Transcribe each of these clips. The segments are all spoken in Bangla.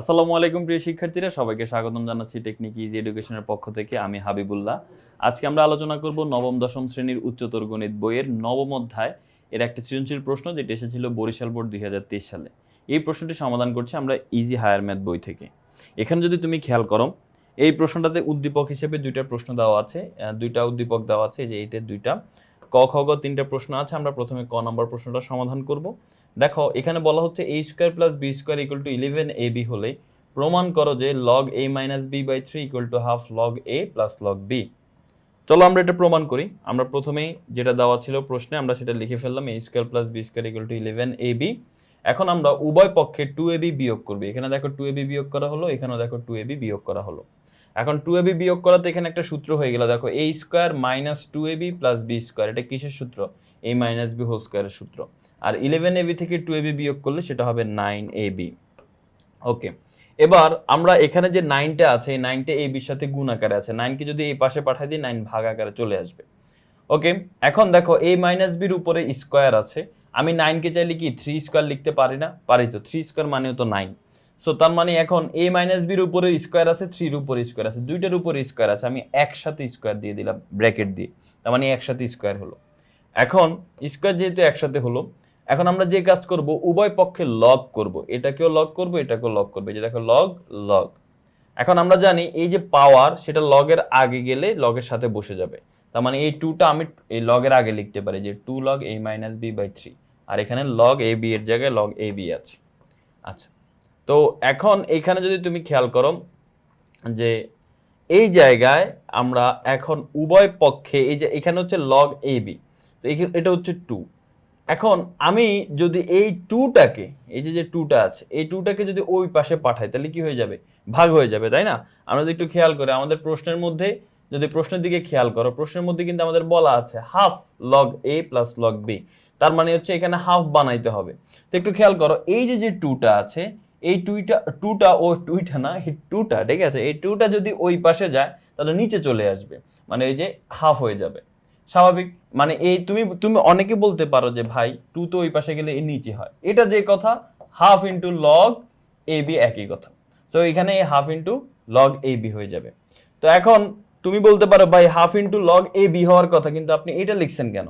আসসালামু আলাইকুম প্রিয় শিক্ষার্থীরা, সবাইকে স্বাগতম জানাচ্ছি টেকনিক ইজি এডুকেশনের পক্ষ থেকে, আমি হাবিবুল্লাহ। আজকে আমরা আলোচনা করব নবম, দশম শ্রেণির উচ্চতর গণিত বইয়ের নবম অধ্যায়। এর একটা সৃজনশীল প্রশ্ন যেটি এসেছিল বরিশাল বোর্ড দুই হাজার তেইশ সালে। এই প্রশ্নটি সমাধান করছি আমরা ইজি হায়ার ম্যাথ বই থেকে। এখানে যদি তুমি খেয়াল করো, এই প্রশ্নটাতে উদ্দীপক হিসেবে দুইটা প্রশ্ন দেওয়া আছে দুইটা উদ্দীপক দেওয়া আছে যে এইটা দুইটা। ক খ গ তিনটা প্রশ্ন আছে, আমরা প্রথমে ক নম্বর প্রশ্নটা সমাধান করব। দেখো, এখানে বলা হচ্ছে a square plus b square equal to eleven a b হলে প্রমাণ করো যে log a minus b by three equal to half log a plus log b চলো আমরা এটা প্রমাণ করি। আমরা প্রথমেই যেটা দেওয়া ছিল প্রশ্নে, আমরা সেটা লিখে ফেললাম a square plus b square equal to eleven a b এখন আমরা উভয় পক্ষে টু এ বি বিয়োগ করব। এখানে দেখো টু এ বি বিয়োগ করা হলো, এখানেও দেখো টু এ বি বিয়োগ করা হলো। এখন টু এ বি বিয়োগ করাতে এখানে একটা সূত্র হয়ে গেল। দেখো a square minus two a b plus b square এটা কিসের সূত্র? এ মাইনাস বি হোল স্কোয়ারের সূত্র। আর ইলেভেন এ বি থেকে টু এ বি বিয়োগ করলে সেটা হবে নাইন এ বি ওকে এবার আমরা এখানে যে নাইনটা আছে, এই নাইনটা এই বির সাথে গুণ আকারে আছে। নাইনকে যদি এই পাশে পাঠাই দিই নাইন ভাগ আকারে চলে আসবে। ওকে এখন দেখো এ মাইনাস বির উপরে স্কোয়ার আছে। আমি নাইনকে চাইলে কি থ্রি স্কোয়ার লিখতে পারি না? পারি তো। থ্রি স্কোয়ার মানেও তো নাইন সো তার মানে এখন এ মাইনাস বির উপরে স্কোয়ার আছে থ্রির উপরে স্কোয়ার আছে। দুইটার উপরে স্কোয়ার আছে। আমি একসাথে স্কোয়ার দিয়ে দিলাম ব্র্যাকেট দিয়ে। তার মানে একসাথে স্কোয়ার হলো। এখন স্কোয়ার যেহেতু একসাথে হলো, এখন আমরা যে কাজ করব, উভয় পক্ষে লগ করব। এটাকেও লগ করব, এটাকেও লগ করবে। যে দেখো লগ লগ এখন আমরা জানি এই যে পাওয়ার সেটা লগের আগে গেলে লগের সাথে বসে যাবে। তার মানে এই টুটা আমি এই লগের আগে লিখতে পারি যে two log a minus b by three আর এখানে লগ এ বি এর জায়গায় লগ এ বি আছে। আচ্ছা তো এখন এখানে যদি তুমি খেয়াল করো যে এই জায়গায় আমরা এখন উভয় পক্ষে, এই যে এখানে হচ্ছে লগ এ বি তো এটা হচ্ছে টু এখন আমি যদি এই টুটাকে এই যে যে টুটা আছে, এই টুটাকে যদি ওই পাশে পাঠাই, তাহলে কি হয়ে যাবে? ভাগ হয়ে যাবে, তাই না? আমরা যদি একটু খেয়াল করি, আমাদের প্রশ্নের মধ্যে, যদি প্রশ্নের দিকে খেয়াল করো, প্রশ্নের মধ্যে কিন্তু আমাদের বলা আছে half log a plus log b তার মানে হচ্ছে এখানে হাফ বানাইতে হবে। তো একটু খেয়াল করো, এই যে যে টুটা আছে এই টুইটা, টুটা, ও টুইটা না, এই টুটা, ঠিক আছে? এই টুটা যদি ওই পাশে যায়, তাহলে নিচে চলে আসবে। মানে এই যে হাফ হয়ে যাবে। স্বাভাবিক। মানে এই তুমি তুমি অনেকে বলতে পারো যে, ভাই, টু তো ওই পাশে গেলে এই নিচে হয়। এটা যে কথা half into log a b একই কথা। তো এখানে এই half into log a b হয়ে যাবে। তো এখন তুমি বলতে পারো, ভাই half into log a b হওয়ার কথা, কিন্তু আপনি এটা লিখছেন কেন?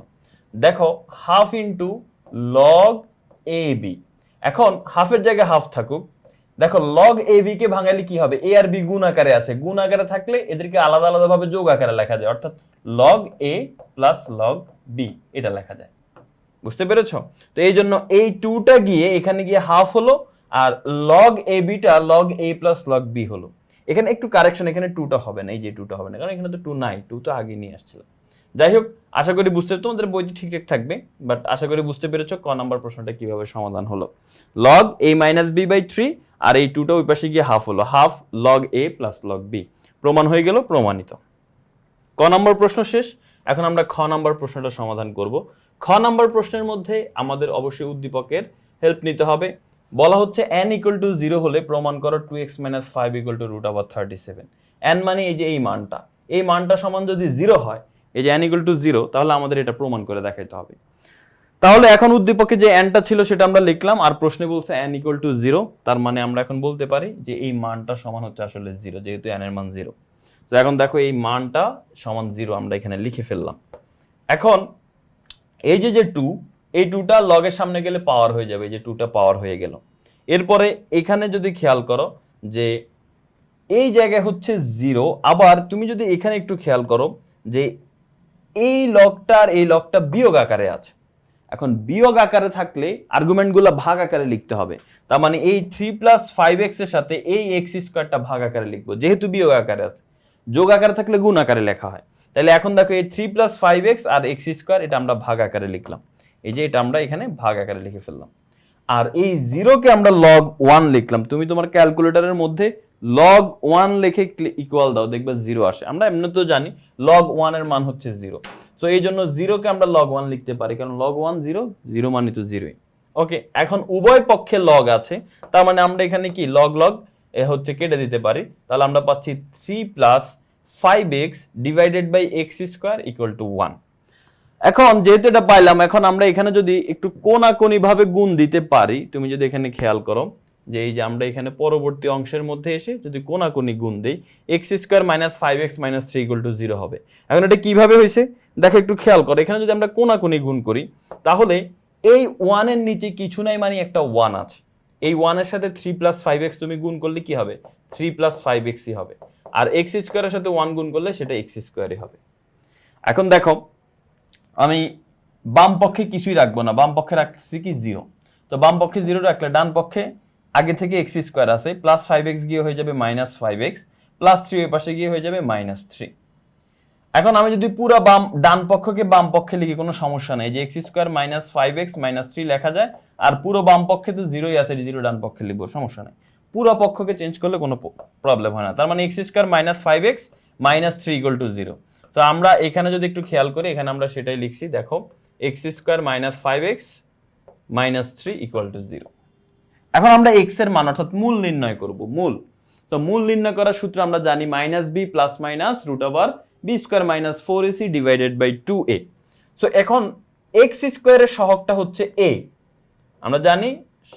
দেখো half into log a b এখন হাফের জায়গায় হাফ থাকুক। দেখো লগ এ বি কে ভাঙালে কি হবে? এ আর বি গুণ আকারে আছে। গুণ আকারে থাকলে এদেরকে আলাদা আলাদা ভাবে যোগ আকারে লেখা যায়। অর্থাৎ log a plus log b এটা লেখা যায়। বুঝতে পেরেছ? তো এই জন্য এই টুটা গিয়ে এখানে গিয়ে হাফ হলো আর log A beta log a plus log b হলো। এখানে একটু কারেকশন এখানে টুটা হবে না। এই যে টুটা হবে না। কারণ এখানে তো টু নাই। টু তো আগে নিয়ে আসছিল যাই হোক আশা করি বুঝতে তোমাদের বইটি ঠিকঠাক থাকবে বাট আশা করি বুঝতে পেরেছ ক নাম্বার প্রশ্নটা কীভাবে সমাধান হলো। Log a minus b by three আর এই টুটা ওই পাশে গিয়ে হাফ হলো half log a plus log b প্রমাণ হয়ে গেল, প্রমাণিত। ক নম্বর প্রশ্ন শেষ, এখন আমরা খ নম্বর প্রশ্নটা সমাধান করব। খ নম্বর প্রশ্নের মধ্যে আমাদের অবশ্যই উদ্দীপকের হেল্প নিতে হবে। বলা হচ্ছে এন ইকুয়াল টু জিরো হলে প্রমাণ করো two x minus five equal to root আবার থার্টি সেভেন এন মানে এই যে এই মানটা এই মানটা সমান যদি জিরো হয় এই যে n ইকুয়াল টু জিরো তাহলে আমাদের এটা প্রমাণ করে দেখাইতে হবে। তাহলে এখন উদ্দীপকে যে এনটা ছিল সেটা আমরা লিখলাম, আর প্রশ্নে বলছে n ইকুয়াল টু জিরো তার মানে আমরা এখন বলতে পারি যে এই মানটা সমান হচ্ছে আসলে জিরো যেহেতু এর মান জিরো তো এখন দেখো এই মানটা সমান জিরো আমরা এখানে লিখে ফেললাম। এখন এই যে যে টু এই টুটা লগের সামনে গেলে পাওয়ার হয়ে যাবে যে টুটা পাওয়ার হয়ে গেল। এরপরে এখানে যদি খেয়াল করো যে এই জায়গায় হচ্ছে জিরো আবার তুমি যদি এখানে একটু খেয়াল করো যে এই লগটা আর এই লগটা বিয়োগ আকারে আছে। এখন বিয়োগ আকারে থাকলে আর্গুমেন্টগুলো ভাগ আকারে লিখতে হবে। তার মানে এই থ্রি প্লাস ফাইভ এক্সের সাথে এই এক্স স্কোয়ারটা ভাগ আকারে লিখব, যেহেতু বিয়োগ আকারে আছে। যোগ আকারে থাকলে গুণ আকারে লেখা হয়। তাহলে এখন দেখো এই থ্রি প্লাস ফাইভ এক্স আর এক্স স্কোয়ার এটা আমরা ভাগ আকারে লিখলাম। এই যে এটা আমরা এখানে ভাগ আকারে লিখে ফেললাম। আর এই জিরোকে আমরা লগ ওয়ান লিখলাম। তুমি তোমার ক্যালকুলেটরের মধ্যে লগ ওয়ান লিখে ইকুয়াল দাও, দেখবে জিরো আসে। আমরা এমনি তো জানি লগ ওয়ানের মান হচ্ছে জিরো সো এই জন্য জিরোকে আমরা লগ ওয়ান লিখতে পারি, কারণ লগ ওয়ান জিরো জিরো মানে তো জিরোই ওকে এখন উভয় পক্ষে লগ আছে, তার মানে আমরা এখানে কি? লগ লগ এ হচ্ছে কেটে দিতে পারি। তাহলে আমরা পাচ্ছি three plus five x divided by x square equal to one এখন যেহেতু এটা পাইলাম, এখন আমরা এখানে যদি একটু কোনাকুনি ভাবে গুণ দিতে পারি, তুমি যদি এখানে খেয়াল করো যে এই যে আমরা এখানে পরবর্তী অংশের মধ্যে এসে যদি কোনাকুনি গুণ দেই x square minus five x minus three equal to zero হবে। এখন এটা কীভাবে হয়েছে? দেখো একটু খেয়াল করো, এখানে যদি আমরা কোনাকুনি গুণ করি, তাহলে এই ওয়ানের নিচে কিছু নাই মানে একটা ওয়ান আছে। এই ওয়ানের সাথে থ্রি প্লাস ফাইভ এক্স তুমি গুণ করলে কি হবে? থ্রি প্লাস ফাইভ এক্সই হবে। আর এক্স স্কোয়ারের সাথে ওয়ান গুণ করলে সেটা এক্স স্কোয়ারই হবে। এখন দেখো, আমি বাম পক্ষে কিছুই রাখব না, বাম পক্ষে রাখছি কি জিরো তো বাম পক্ষে জিরো রাখলে ডান পক্ষে আগে থেকে এক্স স্কোয়ার আছে প্লাস ফাইভ এক্স গিয়ে হয়ে যাবে minus five x plus three ওই পাশে গিয়ে হয়ে যাবে মাইনাস থ্রি এখন আমি যদি পুরো বাম, ডান পক্ষকে বাম পক্ষে লিখি, কোনো সমস্যা নেই। যে x square minus five x minus three লেখা যায়, আর পুরো বাম পক্ষে তো জিরোই আছে জিরো ডান পক্ষে লিখব, সমস্যা নেই। পুরো পক্ষকে চেঞ্জ করলে কোনো প্রবলেম হয় না। তার মানে x square minus five x minus three equal to zero তো আমরা এখানে যদি একটু খেয়াল করি, এখানে আমরা সেটাই লিখছি, দেখো x square minus five x minus three equal to zero এখন আমরা এক্সের মান, অর্থাৎ মূল নির্ণয় করব, মূল। তো মূল নির্ণয় করার সূত্র আমরা জানি minus b plus minus root over b square minus four a c divided by two a so এখন এক্স স্কোয়ারের সহগটা হচ্ছে এ আমরা জানি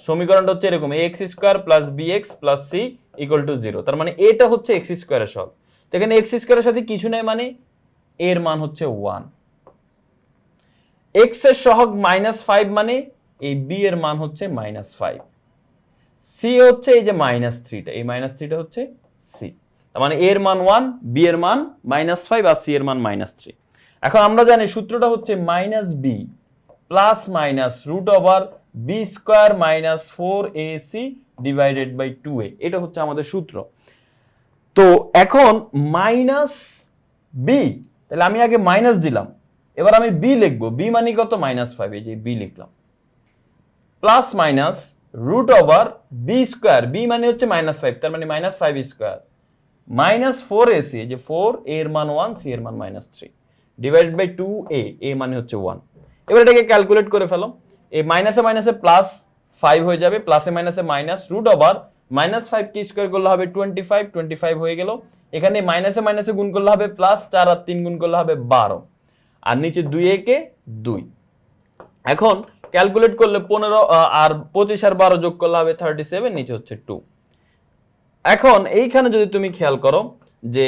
সমীকরণটা হচ্ছে এরকম x square plus b x plus c equal to zero তার মানে এটা হচ্ছে এক্স স্কোয়ারের সহগ। তো এখানে এক্স স্কোয়ারের সাথে কিছু নেই মানে এর মান হচ্ছে ওয়ান এক্সের সহগ মাইনাস ফাইভ মানে এই বি এর মান হচ্ছে মাইনাস ফাইভ সি হচ্ছে এই যে মাইনাস থ্রিটা এই মাইনাস থ্রিটা হচ্ছে সি তার মানে এর মান ওয়ান বি এর মান মাইনাস ফাইভ আর সি এর মান মাইনাস থ্রি এখন আমরা জানি সূত্রটা হচ্ছে minus b plus minus root over b square minus four a c divided by two a এটা হচ্ছে আমাদের সূত্র। তো এখন মাইনাস বি তাহলে আমি আগে মাইনাস দিলাম। এবার আমি বি লিখব। বি মানে কত? মাইনাস ফাইভ এই যে বি লিখলাম। Plus minus root over b square b মানে হচ্ছে মাইনাস ফাইভ তার মানে minus five square minus four a c যে ফোর এর মান ওয়ান সি এর মান minus three divided by two a a মানে হচ্ছে ওয়ান এবার এটাকে ক্যালকুলেট করে ফেলো। এ মাইনাসে মাইনাসে প্লাস ফাইভ হয়ে যাবে প্লাসে মাইনাসে minus root over minus five কি স্কোয়ার করলে হবে টোয়েন্টি ফাইভ টোয়েন্টি ফাইভ হয়ে গেল। এখানে মাইনাসে মাইনাসে গুণ করলে হবে প্লাস চার আর তিন গুণ করলে হবে বারো। আর নিচে দুই একে দুই। এখন ক্যালকুলেট করলে পনেরো আর পঁচিশ আর বারো যোগ করলে হবে থার্টি সেভেন নিচে হচ্ছে টু এখন এইখানে যদি তুমি খেয়াল করো যে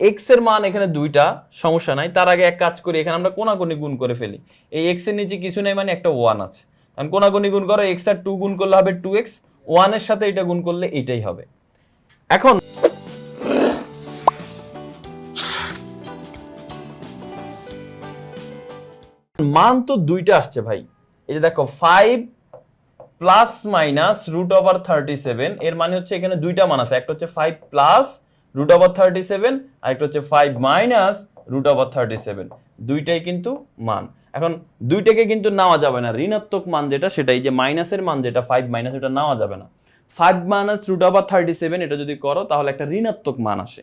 এক্সের মান এখানে দুইটা, সমস্যা নাই। তার আগে এক কাজ করি, এখানে আমরা কোনাকুনি গুণ করে ফেলি। এই এক্সের নিচে কিছু নেই মানে একটা ওয়ান আছে। কারণ কোনাকুনি গুণ করো এক্স আর টু গুণ করলে হবে টু এক্স ওয়ানের সাথে এটা গুণ করলে এটাই হবে। এখন মান তো দুইটা আসছে ভাই। এই যে দেখো five plus minus root over thirty seven এর মানে হচ্ছে এখানে দুইটা মান আছে, একটা হচ্ছে five plus root over thirty seven আর একটা হচ্ছে five minus root over thirty seven দুইটাই কিন্তু মান। এখন দুইটাকে কিন্তু নেওয়া যাবে না, ঋণাত্মক মান যেটা, সেটাই যে মাইনাসের মান যেটা ফাইভ মাইনাস এটা নেওয়া যাবে না। Five minus root over thirty seven এটা যদি করো, তাহলে একটা ঋণাত্মক মান আসে।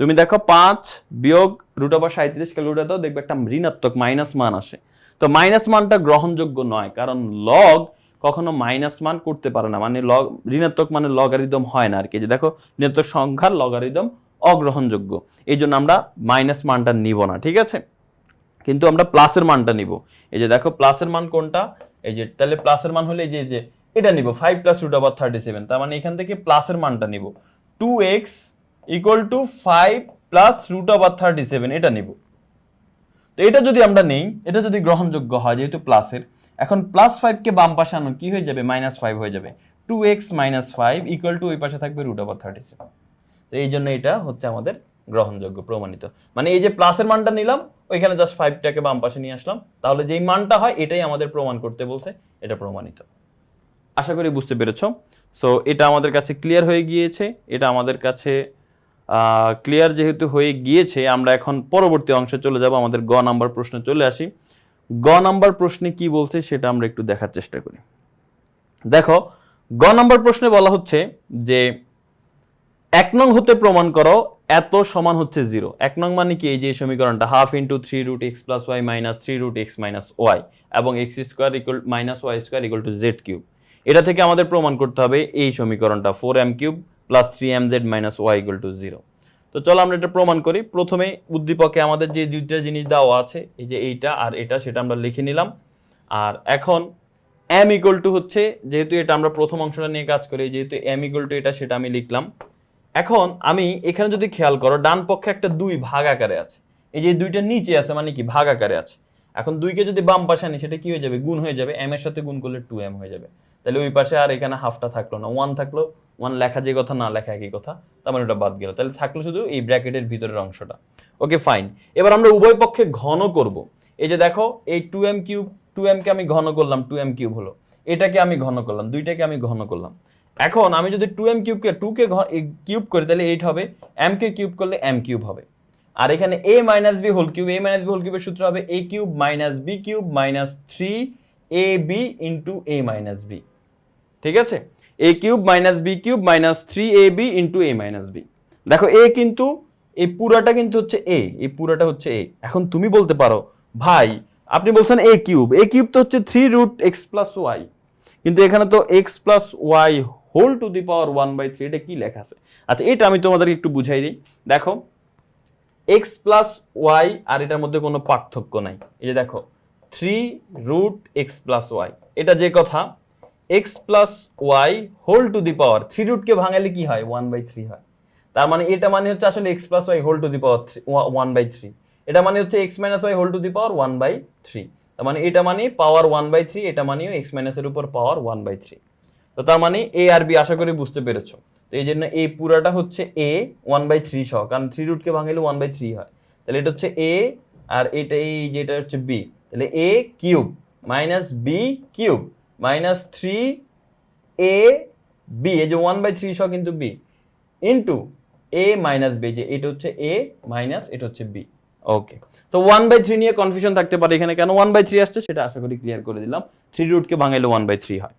তুমি দেখো পাঁচ বিয়োগ রুট ওভার সাঁত্রিশ ক্যালকুলেটর দাও, দেখবে একটা ঋণাত্মক মাইনাস মান আসে। তো মাইনাস মানটা গ্রহণযোগ্য নয়, কারণ লগ কখনো মাইনাস মান করতে পারে না মানে লগ ঋণাত্মক মানে লগারিদম হয় না আর কি যে দেখো, ঋণাত্মক সংখ্যার লগারিদম অগ্রহণযোগ্য। এই জন্য আমরা মাইনাস মানটা নিব না, ঠিক আছে? কিন্তু আমরা প্লাসের মানটা নিব। এই যে দেখো প্লাসের মান কোনটা? এই যে, তাহলে প্লাসের মান হলে এই যে যে, এটা নিব five plus root over thirty seven তার মানে এখান থেকে প্লাসের মানটা নিব। Two x equal to five plus root over thirty seven এটা নিব। তো এটা যদি আমরা নেই, এটা যদি গ্রহণযোগ্য হয়, যেহেতু প্লাসের এখন প্লাস ফাইভকে বাম পাশে আনো, কি হয়ে যাবে? মাইনাস ফাইভ হয়ে যাবে। Two x minus five equal to ওই পাশে থাকবে রুট ওভার থার্টি সেভেন তো এই জন্য এটা হচ্ছে আমাদের গ্রহণযোগ্য, প্রমাণিত। মানে এই যে প্লাসের মানটা নিলাম, ওইখানে জাস্ট ফাইভটাকে বাম পাশে নিয়ে আসলাম, তাহলে যেই মানটা হয়, এটাই আমাদের প্রমাণ করতে বলছে, এটা প্রমাণিত। আশা করি বুঝতে পেরেছ। সো এটা আমাদের কাছে ক্লিয়ার হয়ে গিয়েছে, এটা আমাদের কাছে ক্লিয়ার যেহেতু হয়ে গিয়েছে, আমরা এখন পরবর্তী অংশে চলে যাব, আমাদের গ নাম্বার প্রশ্নে চলে আসি। গ নাম্বার প্রশ্নে কি বলছে সেটা আমরা একটু দেখার চেষ্টা করি। দেখো, গ নাম্বার প্রশ্নে বলা হচ্ছে যে, এক নং হতে প্রমাণ করো, এত সমান হচ্ছে জিরো। এক নং মানে কি? এই যে সমীকরণটা half into three root x plus y minus three root x minus y এবং x square equal minus y square equal to z cube এটা থেকে আমাদের প্রমাণ করতে হবে এই সমীকরণটা four m cube plus three m z minus y equal to zero তো চলো আমরা এটা প্রমাণ করি। প্রথমে উদ্দীপকে আমাদের যে দুইটা জিনিস দেওয়া আছে, এই যে এইটা আর এটা, সেটা আমরা লিখে নিলাম। আর এখন এম ইকুয়াল টু হচ্ছে, যেহেতু এটা আমরা প্রথম অংশটা নিয়ে কাজ করি, যেহেতু এম ইকুয়াল টু এটা, সেটা আমি লিখলাম। এখন আমি এখানে যদি খেয়াল করো, ডান পক্ষে একটা দুই ভাগ আকারে আছে। এই যে দুইটা নিচে আছে মানে কি? ভাগ আকারে আছে। এখন দুইকে যদি বাম পাশে আনি, সেটা কি হয়ে যাবে? গুণ হয়ে যাবে। এম এর সাথে গুণ করলে টু এম হয়ে যাবে। তাহলে ওই পাশে আর এখানে হাফটা থাকল না। ওয়ান থাকল ওয়ান লেখা যে কথা, না লেখা একই কথা, তার মানে ওটা বাদ গেল। তাহলে থাকল শুধু এই ব্র্যাকেটের ভিতরের অংশটা। ওকে ফাইন এবার আমরা উভয় পক্ষে ঘন করব। এই যে দেখো, এই two m cube two m কে আমি ঘন করলাম টু এম কিউব হলো। এটাকে আমি ঘন করলাম, দুইটাকে আমি ঘন করলাম। এখন আমি যদি টু এম কিউবকে টু কে কিউব করি, তাহলে এইট হবে। এম কে কিউব করলে এম কিউব হবে। আর এখানে a minus b whole cube a minus b whole কিউবের সূত্র হবে a cube minus b cube minus three a b into a minus b ঠিক আছে? A cube minus b cube minus three a b into a minus b দেখো এ কিন্তু, এই পুরাটা কিন্তু হচ্ছে এ এই পুরাটা হচ্ছে এ এখন তুমি বলতে পারো, ভাই, আপনি বলছেন এ কিউব এ কিউব তো হচ্ছে three root x plus y কিন্তু এখানে তো x plus y whole to the power one by three এটা কি লেখা আছে? আচ্ছা এটা আমি তোমাদেরকে একটু বুঝাই দিই। দেখো এক্স প্লাস ওয়াই আর এটার মধ্যে কোনো পার্থক্য নাই। এই যে দেখো three root x plus y এটা যে কথা x plus y whole to the power three রুটকে ভাঙালে কি হয়? ওয়ান বাই থ্রি হয়। তার মানে এটা মানে হচ্ছে আসলে x plus y whole to the power three one by three এটা মানে হচ্ছে x minus y whole to the power one by three তার মানে এটা মানে পাওয়ার ওয়ান বাই থ্রি এটা মানেও এক্স মাইনাসের উপর পাওয়ার ওয়ান বাই থ্রি তো তার মানে এ আর বি আশা করি বুঝতে পেরেছ। তো এই জন্য এই পুরাটা হচ্ছে এ ওয়ান বাই থ্রি সহ, কারণ থ্রি রুটকে ভাঙালে ওয়ান বাই থ্রি হয়। তাহলে এটা হচ্ছে এ আর এটা এই যেটা হচ্ছে বি তাহলে a cube minus b cube minus three a b এই যে ওয়ান বাই থ্রি সহ কিন্তু b into a minus b যে এটা হচ্ছে এ মাইনাস এটা হচ্ছে বি ওকে তো ওয়ান বাই থ্রি নিয়ে কনফিউশন থাকতে পারে এখানে কেন ওয়ান বাই থ্রি আসছে সেটা আশা করি ক্লিয়ার করে দিলাম। থ্রি রুটকে ভাঙাইলে ওয়ান বাই থ্রি হয়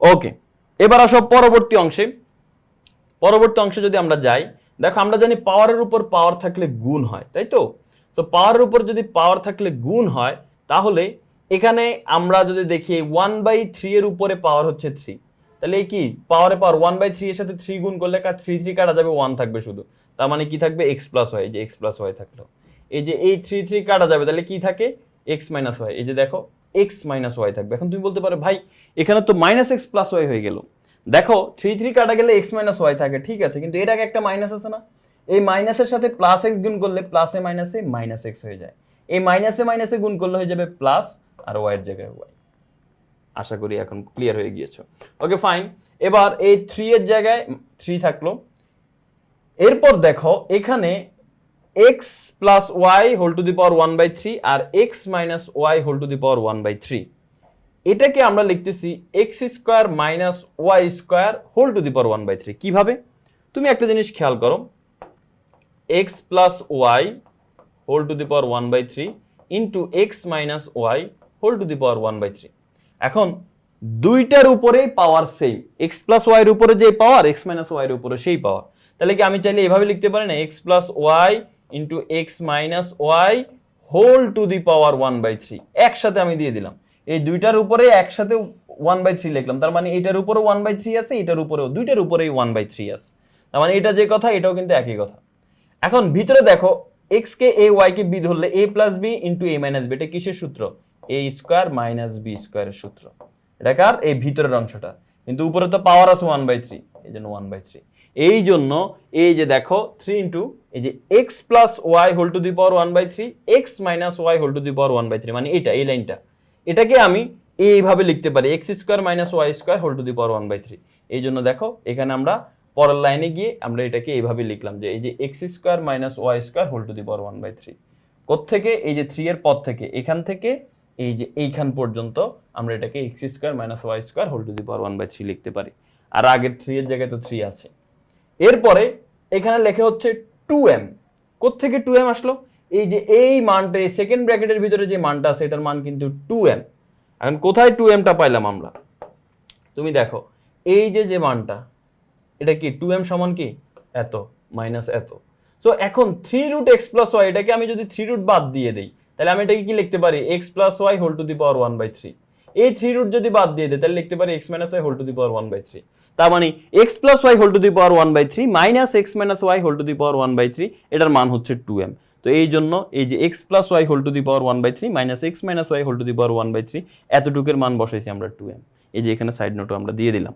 ওকে এবার আসো পরবর্তী অংশে। পরবর্তী অংশে যদি আমরা যাই, দেখো আমরা জানি পাওয়ারের উপর পাওয়ার থাকলে গুণ হয়, তাই তো? তো পাওয়ারের উপর যদি পাওয়ার থাকলে গুণ হয়, তাহলে এখানে আমরা যদি দেখি ওয়ান বাই থ্রি এর উপরে পাওয়ার হচ্ছে থ্রি তাহলে কি? পাওয়ারে পাওয়ার ওয়ান বাই থ্রি এর সাথে থ্রি গুণ করলে কার? থ্রি থ্রি কাটা যাবে ওয়ান থাকবে শুধু। তার মানে কি থাকবে? এক্স প্লাস ওয়াই যে এক্স প্লাস ওয়াই থাকল। এই যে এই থ্রি থ্রি কাটা যাবে, তাহলে কি থাকে? এক্স মাইনাস ওয়াই এই যে দেখো এক্স মাইনাস ওয়াই থাকবে। এখন তুমি বলতে পারো, ভাই, এখানে তো মাইনাস এক্স প্লাস ওয়াই হয়ে গেল। দেখো থ্রি থ্রি কাটা গেলে এক্স মাইনাস ওয়াই থাকে, ঠিক আছে? কিন্তু এর আগে একটা মাইনাস আছে না? এই মাইনাসের সাথে প্লাস এক্স গুণ করলে প্লাসে মাইনাসে মাইনাস এক্স হয়ে যায়। এই মাইনাসে মাইনাসে গুণ করলে হয়ে যাবে প্লাস আর ওয়াইয়ের জায়গায় ওয়াই আশা করি এখন ক্লিয়ার হয়ে গিয়েছো। ওকে ফাইন এবার এই থ্রি এর জায়গায় থ্রি থাকল। এরপর দেখো, এখানে x plus y whole to the power one by three R x minus y whole to the power one by three এটাকে আমরা লিখতেছি x square minus y square whole to the power one by three কীভাবে? তুমি একটা জিনিস খেয়াল করো। X plus y whole to the power one by three into x minus y whole to the power one by three এখন দুইটার উপরেই power same x plus y এর উপরে যে পাওয়ার এক্স মাইনাস ওয়াই এর উপরে সেই পাওয়ার তাহলে কি আমি চাইলে এভাবে লিখতে পারি না? X plus y into x minus y whole to the power one by three একসাথে আমি দিয়ে দিলাম। এই দুইটার উপরে একসাথে ওয়ান বাই থ্রি লিখলাম। তার মানে এটার উপরে ওয়ান বাই থ্রি আছে, এটার উপরেও, দুইটার উপরেই ওয়ান বাই থ্রি আছে। তার মানে এটা যে কথা, এটাও কিন্তু একই কথা। এখন ভিতরে দেখো এক্স কে এ ওয়াই কে বি ধরলে a plus b into a minus b এটা কিসের সূত্র? এ স্কোয়ার মাইনাস বি স্কোয়ারের সূত্র। এটা কার? এই ভিতরের অংশটা। কিন্তু উপরে তো পাওয়ার আছে ওয়ান বাই থ্রি এই জন্য ওয়ান বাই থ্রি এই জন্য এই যে দেখো থ্রি ইন্টু এই যে x plus y whole to the power one by three x minus y whole to the power one by three মানে এটা এই লাইনটা এটাকে আমি এইভাবে লিখতে পারি x square minus y square whole to the power one by three এই জন্য দেখো, এখানে আমরা পরের লাইনে গিয়ে আমরা এটাকে এইভাবে লিখলাম যে এই যে x square minus y square whole to the power one by three থেকে এই যে থ্রি এর পর থেকে। এখান থেকে এই যে এইখান পর্যন্ত আমরা এটাকে x square minus y square whole to the power one by three লিখতে পারি। আর আগের থ্রি এর জায়গায় তো থ্রি আছে। এরপরে এখানে লেখা হচ্ছে টু এম থেকে টু এম আসলো? এই যে এই মানটা, এই সেকেন্ড ব্র্যাকেটের ভিতরে যে মানটা আছে, এটার মান কিন্তু টু এম এখন কোথায় টু এমটা পাইলাম আমরা? তুমি দেখো, এই যে যে মানটা, এটা কি টু এম সমান কি? এত মাইনাস এত। সো এখন three root x plus y এটাকে আমি যদি থ্রি রুট বাদ দিয়ে দিই তাহলে আমি এটাকে কি লিখতে পারি? X plus y whole to the power one by three এই থ্রি রুট যদি বাদ দিয়ে দেয়, তাহলে লিখতে পারি x minus y whole to the power one by three তার মানে x plus y whole to the power one by three minus x minus y whole to the power one by three এটার মান হচ্ছে টু এম তো এই জন্য এই যে x plus y whole to the power one by three minus x minus y whole to the power one by three এতটুকুর মান বসাইছি আমরা টু এম এই যে এখানে সাইড নোটও আমরা দিয়ে দিলাম।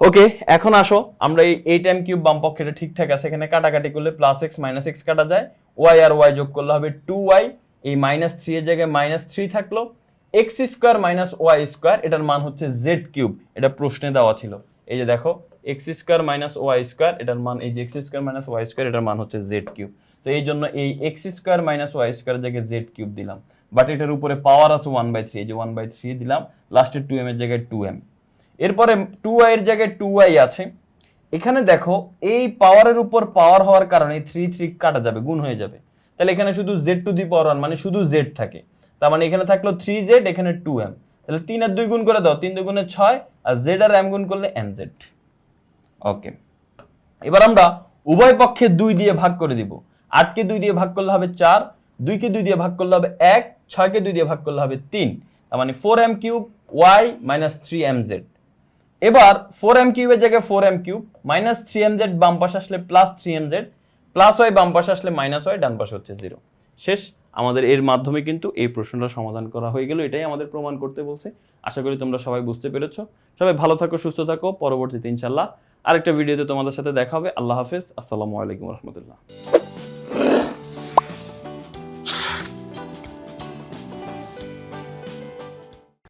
ওকে, এখন আসো। আমরা এই এইট এম কিউব বাম পক্ষেটা ঠিকঠাক আছে, এখানে কাটাকাটি করলে প্লাস এক্স মাইনাস এক্স কাটা যায়। ওয়াই আর ওয়াই যোগ করলে হবে টু ওয়াই, এই মাইনাস থ্রি এর জায়গায় মাইনাস থ্রি থাকল। X square minus y square এটার মান হচ্ছে জেড কিউব এটা প্রশ্নে দেওয়া ছিল। এই যে দেখো x square minus y square এটার মান, এই যে x square minus y square এটার মান হচ্ছে জেড কিউব তো এই জন্য এই x square minus y square জায়গায় জেড কিউব দিলাম। বাট এটার উপরে পাওয়ার আছে ওয়ান বাই থ্রি এই যে ওয়ান বাই থ্রি দিলাম লাস্টে টু এম এর জায়গায় টু এম এরপরে টু ওয়াই এর জায়গায় টু ওয়াই আছে। এখানে দেখো, এই পাওয়ারের উপর পাওয়ার হওয়ার কারণে থ্রি থ্রি কাটা যাবে, গুণ হয়ে যাবে। তাহলে এখানে শুধু জেড টু দি পাওয়ার মানে শুধু জেড থাকে। তার মানে এখানে থাকল থ্রি জেড এখানে টু এম তাহলে তিন আর দুই গুণ করে দাও, তিন দুই গুণে ছয়, আর জেড আর এম গুণ করলে এন জেড ওকে এবার আমরা উভয় পক্ষে দুই দিয়ে ভাগ করে দিব। আটকে দুই দিয়ে ভাগ করলে হবে চার দুইকে দুই দিয়ে ভাগ করলে হবে এক ছয়কে দুই দিয়ে ভাগ করলে হবে তিন। তার মানে four m cube y minus three m z এবার ফোর এম কিউবের জায়গায় four m cube minus three m z বাম পাশে আসলে plus three m z plus y বাম পাশে আসলে মাইনাস ওয়াই ডান পাশে হচ্ছে জিরো শেষ, আমাদের এর মাধ্যমে কিন্তু এই প্রশ্নটা সমাধান করা হয়ে গেল, এটাই আমাদের প্রমাণ করতে বলছে। আশা করি তোমরা সবাই বুঝতে পেরেছ। সবাই ভালো থাকো, সুস্থ থাকো, পরবর্তীতে ইনশাল্লাহ আরেকটা ভিডিওতে তোমাদের সাথে দেখা হবে। আল্লাহ হাফেজ, আসসালামু আলাইকুম রহমতুল্লাহ।